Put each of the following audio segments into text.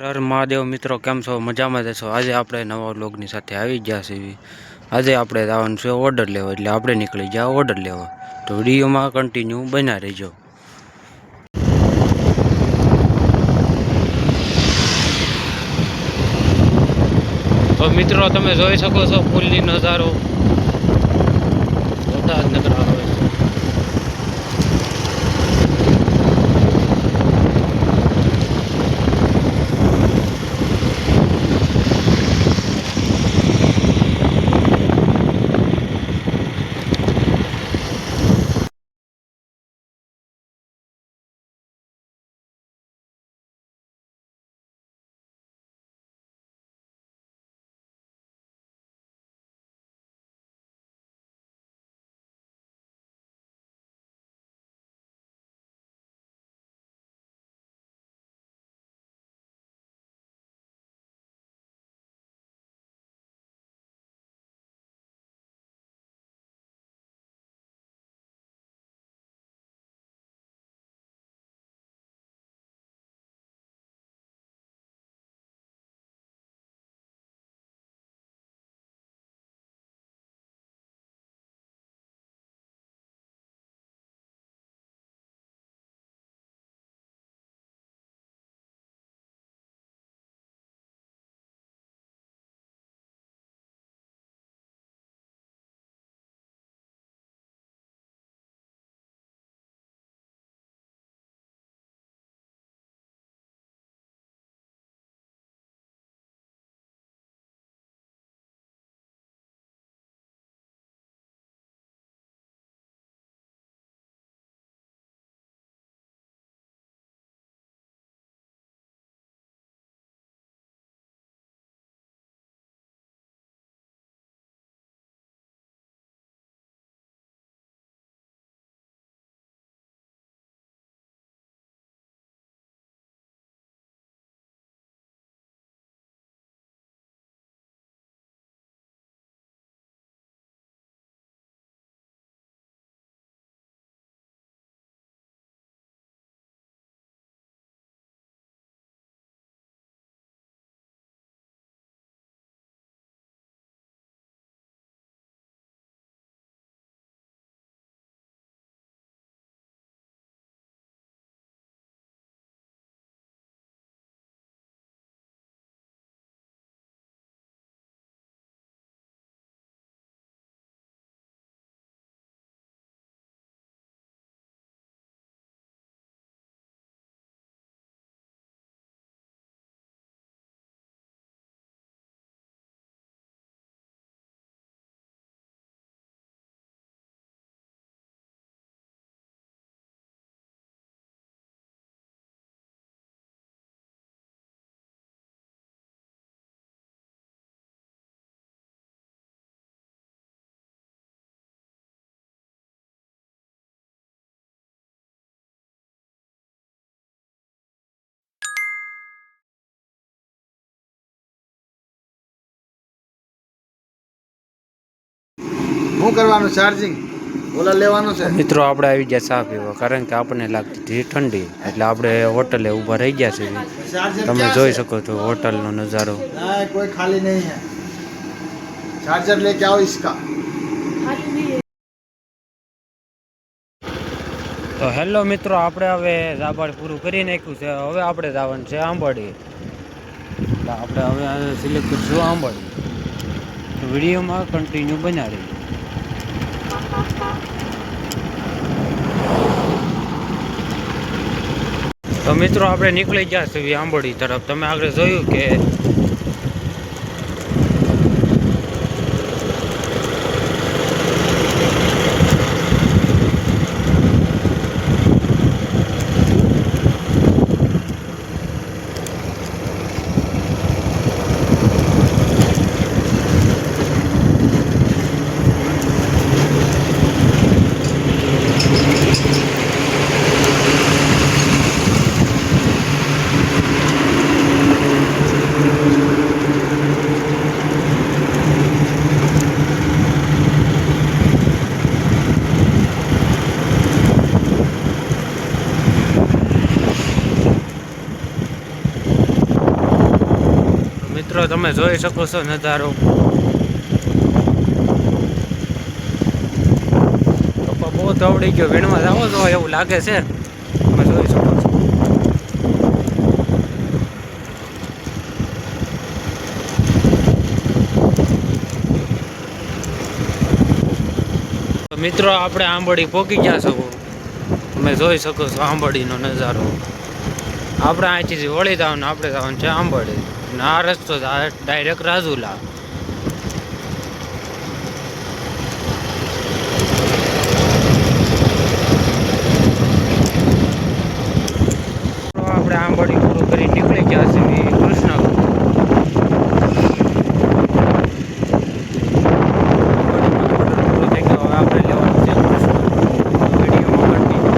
હર મહાદેવ મિત્રો, કેમ છો? મજામાં જશો આજે આપણે નવા વ્લોગની સાથે આવી ગયા છીએ આજે આપણે આવવાનું છે ઓર્ડર લેવા, એટલે આપણે નીકળી ગયા ઓર્ડર લેવા. તો વિડીયોમાં કન્ટિન્યુ બન્યા રહેજો. તો મિત્રો, તમે જોઈ શકો છો ફૂલની નજારો. બધા જ શું કરવાનું ચાર્જિંગ ઓલા લેવાનું છે મિત્રો આપણે આવી ગયા ચા પીવા કારણ કે આપણને લાગતી હતી ઠંડી એટલે આપણે હોટલે ઊભા રહી ગયા છીએ તમે જોઈ શકો છો હોટલનો નજારો કોઈ ખાલી નહીં હે ચાર્જર લેકે આવો ઇસકા તો હેલો મિત્રો આપણે હવે રાબાડ પૂરું કરી નાખ્યું છે હવે આપણે જવાનું છે આંબોડી એટલે આપણે હવે સિલેક્ટ કરીશું આંબોડી વિડીયોમાં કન્ટિન્યુ બનાવી તો મિત્રો આપણે નીકળી ગયા છીએ આંબોડી તરફ. તમે આગળ જોયું કે મિત્રો, તમે જોઈ શકો છો નજારો. પપ્પા બહુ દોડી ગયો. વીણમાં જાવો તો એવું લાગે છે. તમે જોઈ શકો છો. મિત્રો, આપણે આંબોડી પોકી ગયા છો. તમે જોઈ શકો છો આંબોડીનો નજારો. આપણે અહીંથી વળી જવાનું આપણે જવાનું છે આંબોડી અને આ રસ્તો ડાયરેક્ટ રાજુલા આપણે આંબોડી પૂરું કરી નીકળી ગયા છે કૃષ્ણ પૂરું થઈ ગયું હવે આપણે લેવાનું છે કૃષ્ણ વિડીયોમાં કન્ટિન્યુ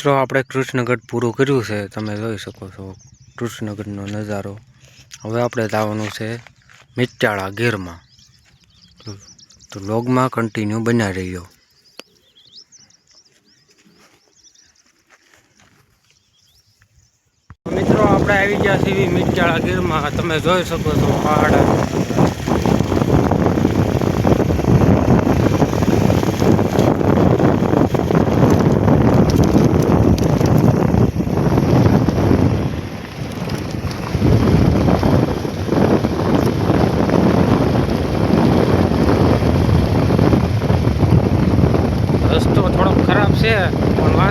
મિત્રો, આપણે કૃષ્ણગઢ પૂરું કર્યું છે. તમે જોઈ શકો છો કૃષ્ણગઢનો નજારો. હવે આપણે જવાનું છે મિચાળા ગીરમાં. તો લોગમાં કન્ટિન્યુ બના રહ્યો. મિત્રો, આપણે આવી ગયા છીએ મિચાળા ગીરમાં. તમે જોઈ શકો છો પહાડ.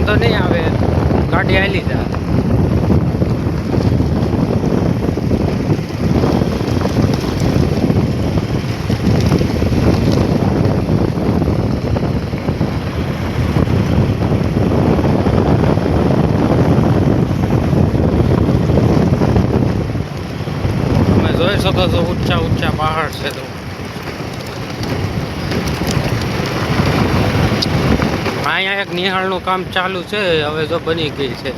વાંધો નહીં આવે ગાડી હાલી જાય તમે જોઈ શકો છો ઊંચા ઊંચા પહાડ છે તો અહીંયા એક નિહાળનું કામ ચાલુ છે હવે જો બની ગઈ છે.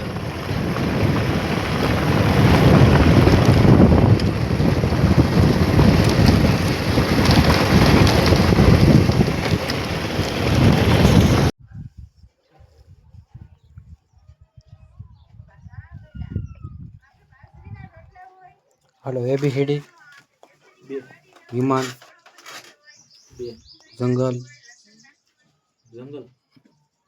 હાલો એબીસીડી હેડી વિમાન? જંગલ? જંગલ.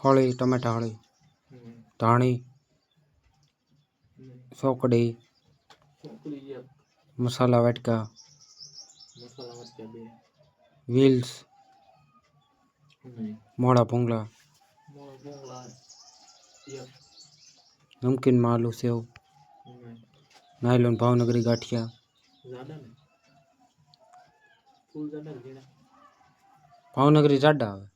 હળી ટમેટા હળી ધાણી સોકડી ચોકડી એક મસાલા વાટકા મસાલા વાટકા બે વ્હીલ્સ નહીં મોળા ભૂંગળા મોળ ભૂંગળા એક નમકીનમાં આલુ સેવ નહીં નાયલોન ભાવનગરી ગાંઠિયા જાડા ને ફૂલ જાડા ને ઝીણા ભાવનગરી જાડા આવે જાડા તો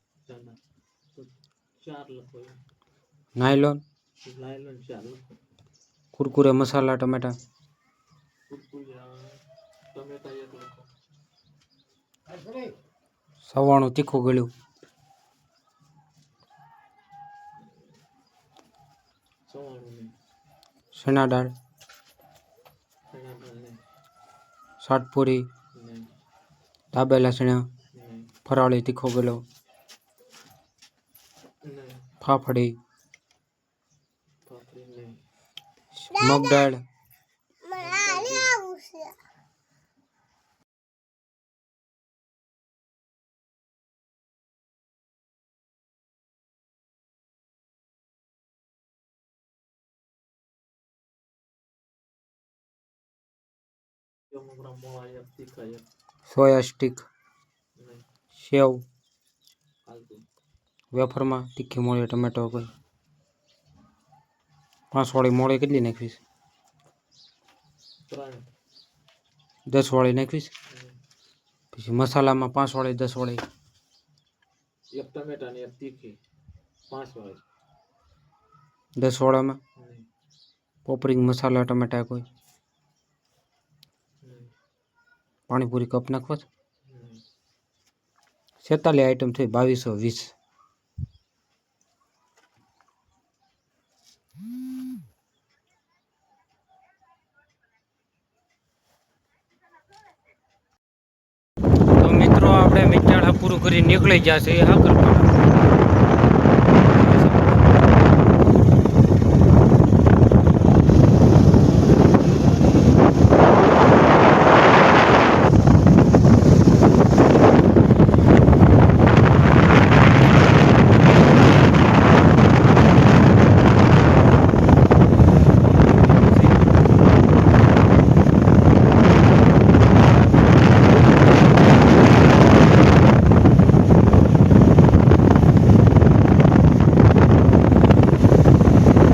ચાર લખો એમ. નાયલોન લાયલોન ચાર લખો કુરકુરે મસાલા ટમેટા કુરકુરિયા ટમેટા એક લખો સવાણું તીખું ગળ્યું સવાણું નહીં ચણા દાળ ચણા દાળ નહીં સાટપુરી નહીં દાબેલા ચણા નહીં ફરાળી તીખો ગળ્યો फाफड़े। मग डाल सोया स्टिक। शेव વેફરમાં તીખી મોળી ટમેટો કોઈ પાંચ વાળી મોળી કેટલી નાખવીશ દસ વાળી નાખવીશ પછી મસાલામાં પાંચ વાળી દસ વાળી એક ટમેટા ને એક તીખી પાંચ વાળી દસ વાળામાં પોપરિંગ મસાલા ટમેટા કોઈ પાણીપુરી કપ નાખવા છે છેતાલી આઈટમ થઈ બાવીસો વીસ પૂરું કરી નીકળી જશે આગળ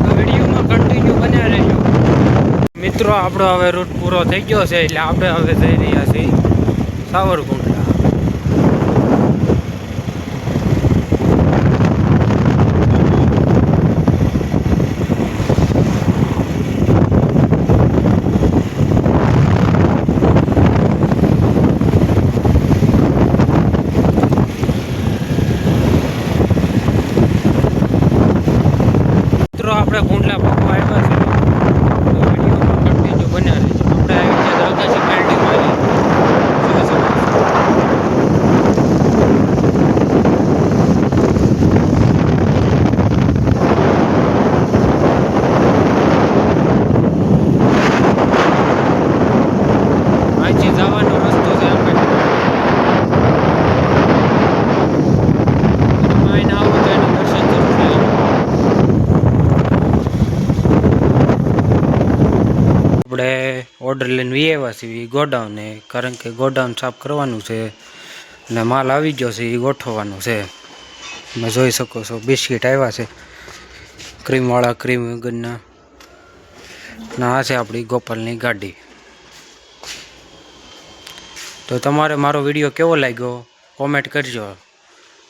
આ વિડીયોમાં કન્ટિન્યુ બન્યા રહેજો મિત્રો, આપણો હવે રૂટ પૂરો થઈ ગયો છે, એટલે આપણે હવે જઈ રહ્યા છીએ સાવરકુંડલા મિત્રો આપણે કુંડલા પગવા આવ્યા છે તો વિડીયોમાં કન્ટિન્યુ બન્યા રહેજો આપણે આવી ગયા આકાશી બિલ્ડિંગ અહીંથી જવાનો રસ્તો છે આકાશી આવીને આવો તો એના દર્શન જરૂર લેવાનું આપણે ઓર્ડર લઈને વી આવ્યા છીએ ગોડાઉને. કારણ કે ગોડાઉન સાફ કરવાનું છે અને માલ આવી ગયો છે એ ગોઠવવાનો છે. તમે જોઈ શકો છો, બિસ્કિટ આવ્યા છે. ક્રીમવાળા, ક્રીમ વગરના. અને આ છે આપણી ગોપાલની ગાડી. તો તમારે મારો વીડિયો કેવો લાગ્યો? કોમેન્ટ કરજો.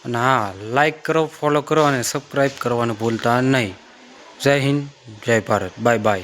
અને હા લાઈક કરો ફોલો કરો અને સબસ્ક્રાઈબ કરવાનું ભૂલતા નહીં. જય હિન્દ, જય ભારત. Bye bye